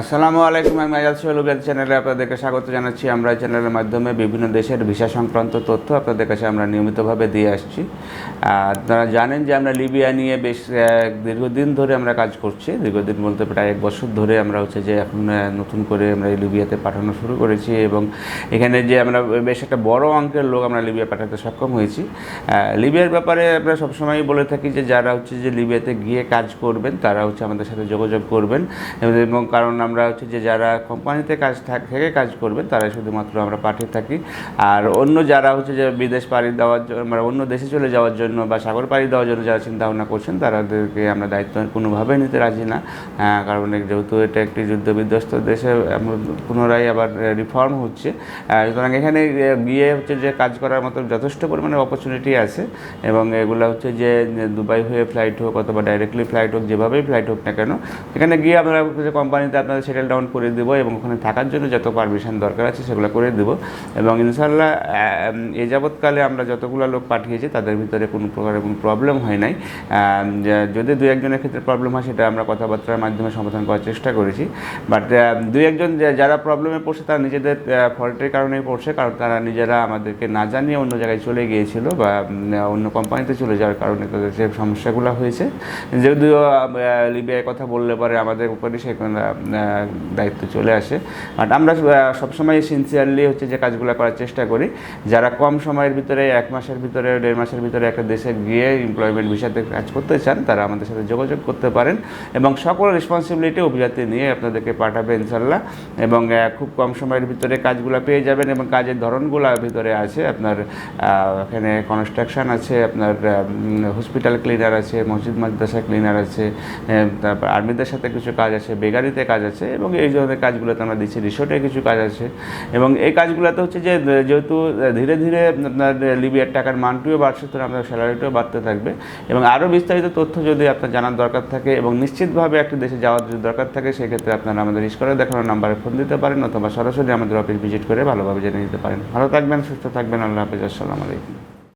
আসসালামু আলাইকুম, আমি আজাদ সোহেলুবেদ চ্যানেলে আপনাদেরকে স্বাগত জানাচ্ছি। আমরা চ্যানেলের মাধ্যমে বিভিন্ন দেশের ভিসা সংক্রান্ত তথ্য আপনাদের কাছে আমরা নিয়মিতভাবে দিয়ে আসছি। আপনারা জানেন যে আমরা লিবিয়া নিয়ে বেশ দীর্ঘদিন ধরে আমরা কাজ করছি। দীর্ঘদিন বলতে প্রায় এক বছর ধরে আমরা হচ্ছে যে এখন নতুন করে আমরা লিবিয়াতে পাঠানো শুরু করেছি এবং এখানে যে আমরা বেশ একটা বড় অঙ্কের লোক আমরা লিবিয়া পাঠাতে সক্ষম হয়েছি। লিবিয়ার ব্যাপারে আমরা সবসময় বলে থাকি যে যারা হচ্ছে যে লিবিয়াতে গিয়ে কাজ করবেন, তারা হচ্ছে আমাদের সাথে যোগাযোগ করবেন। এবং কারণ আমরা হচ্ছে যে যারা কোম্পানিতে কাজ থাক- কাজ করবেন, তারা শুধুমাত্র আমরা পাঠিয়ে থাকি। আর অন্য যারা হচ্ছে যে বিদেশ পাড়ি দেওয়ার জন্য মানে অন্য দেশে চলে যাওয়ার জন্য বা সাগর পাড়ি দেওয়ার জন্য যারা চিন্তা ভাবনা করছেন তাদেরকে আমরা দায়িত্ব কোনোভাবেই নিতে রাজি না। কারণ যেহেতু এটা একটি যুদ্ধ বিধ্বস্ত দেশে পুনরায় আবার রিফর্ম হচ্ছে। সুতরাং এখানে গিয়ে হচ্ছে যে কাজ করার মতো যথেষ্ট পরিমাণে অপরচুনিটি আছে এবং এগুলো হচ্ছে যে দুবাই হয়ে ফ্লাইট হোক অথবা ডাইরেক্টলি ফ্লাইট হোক, যেভাবেই ফ্লাইট হোক না কেন, এখানে গিয়ে আপনারা কোম্পানিতে আপনাদের সেটেল ডাউন করে দেবো এবং ওখানে থাকার জন্য যত পারমিশন দরকার আছে সেগুলো করে দেবো। এবং ইনশাল্লাহ এ যাবৎকালে আমরা যতগুলো লোক পাঠিয়েছি তাদের ভিতরে কোনো প্রকার কোনো প্রবলেম হয় নাই। যদি দু একজনের ক্ষেত্রে প্রবলেম হয় সেটা আমরা কথাবার্তার মাধ্যমে সমাধান করার চেষ্টা করেছি। বাট দুই একজন যারা প্রবলেমে পড়ছে তারা নিজেদের ফল্টের কারণেই পড়ছে কারণ তারা নিজেরা আমাদেরকে না জানিয়ে অন্য জায়গায় চলে গিয়েছিল বা অন্য কোম্পানিতে চলে যাওয়ার কারণে তাদের যে সমস্যাগুলো হয়েছে। যদিও আহ, লিবিয়ার কথা বললে পরে আমাদের উপরে সে আহ, দায়িত্ব চলে আসে। বাট আমরা সবসময় সিনসিয়ারলি হচ্ছে যে কাজগুলো করার চেষ্টা করি। যারা কম সময়ের ভিতরে, এক মাসের ভিতরে, দেড় মাসের ভিতরে একটা দেশে গিয়ে এমপ্লয়মেন্ট ভিসাতে কাজ করতে চান, তারা আমাদের সাথে যোগাযোগ করতে পারেন এবং সকল রেসপন্সিবিলিটি অভিযাত্রী নিয়ে আপনাদেরকে পাঠাবে ইনশাল্লাহ এবং খুব কম সময়ের ভিতরে কাজগুলো পেয়ে যাবেন এবং কাজের ধরনগুলো ভিতরে আছে। আপনার এখানে কনস্ট্রাকশন আছে, আপনার হসপিটাল ক্লিনার আছে, মসজিদ মাদ্রাসা ক্লিনার আছে তারপর আর্মিদের সাথে কিছু কাজ আছে, বেগারিতে কাজ আছে। এবং এই ধরনের কাজগুলোতে আমরা দিচ্ছি, রিসোর্টে কিছু কাজ আছে। এবং এই কাজগুলোতে হচ্ছে যে যেহেতু ধীরে ধীরে আপনার লিবিয়ার টাকার মানটিও বাড়ছে তো আপনার স্যালারিটিও বাড়তে থাকবে। এবং আরও বিস্তারিত তথ্য যদি আপনার জানার দরকার থাকে এবং নিশ্চিতভাবে একটি দেশে যাওয়ার যদি দরকার থাকে, সেক্ষেত্রে আপনারা আমাদের ইস্করে দেখানোর নাম্বারে ফোন দিতে পারেন অথবা সরাসরি আমাদের অফিস ভিজিট করে ভালোভাবে জেনে নিতে পারেন। ভালো থাকবেন, সুস্থ থাকবেন, আল্লাহ হাফিজ, আসসালামু আলাইকুম।